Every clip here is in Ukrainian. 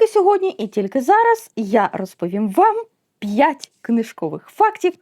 тільки сьогодні і тільки зараз я розповім вам 5 книжкових фактів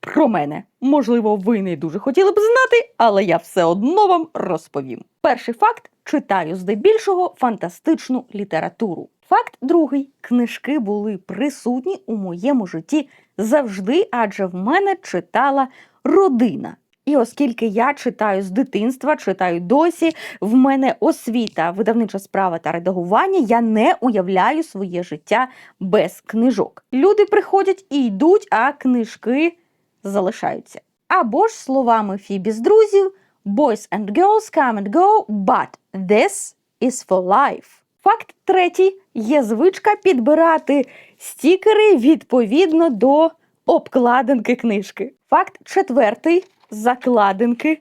про мене. Можливо, ви не дуже хотіли б знати, але я все одно вам розповім. Перший факт читаю здебільшого фантастичну літературу. Факт другий: книжки були присутні у моєму житті завжди, адже в мене читала родина. І оскільки я читаю з дитинства, читаю досі, в мене освіта, видавнича справа та редагування, я не уявляю своє життя без книжок. Люди приходять і йдуть, а книжки залишаються. Або ж словами Фібі з друзів: Boys and girls come and go, but this is for life. Факт третій: є звичка підбирати стікери відповідно до обкладинки книжки. Факт четвертий: закладинки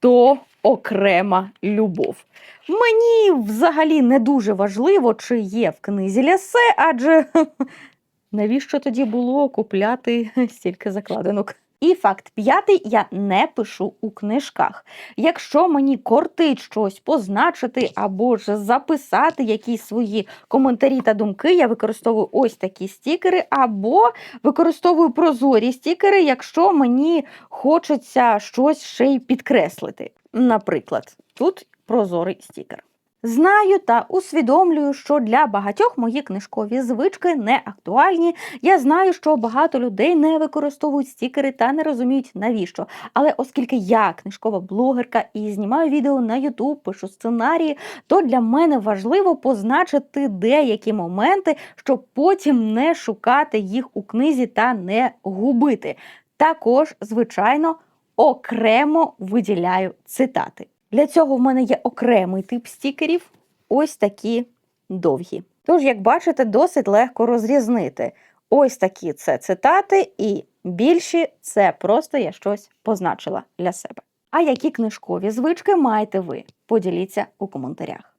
то окрема любов. Мені взагалі не дуже важливо, чи є в книзі лясе, адже навіщо тоді було купляти стільки закладинок? І факт п'ятий: я не пишу у книжках. Якщо мені кортить щось позначити або ж записати якісь свої коментарі та думки, я використовую ось такі стікери, або використовую прозорі стікери, якщо мені хочеться щось ще й підкреслити. Наприклад, тут прозорий стікер. Знаю та усвідомлюю, що для багатьох мої книжкові звички не актуальні. Я знаю, що багато людей не використовують стікери та не розуміють навіщо. Але оскільки я книжкова блогерка і знімаю відео на YouTube, пишу сценарії, то для мене важливо позначити деякі моменти, щоб потім не шукати їх у книзі та не губити. Також, звичайно, окремо виділяю цитати. Для цього в мене є окремий тип стікерів, ось такі довгі. Тож, як бачите, досить легко розрізнити. Ось такі це цитати, і більші це просто я щось позначила для себе. А які книжкові звички маєте ви? Поділіться у коментарях.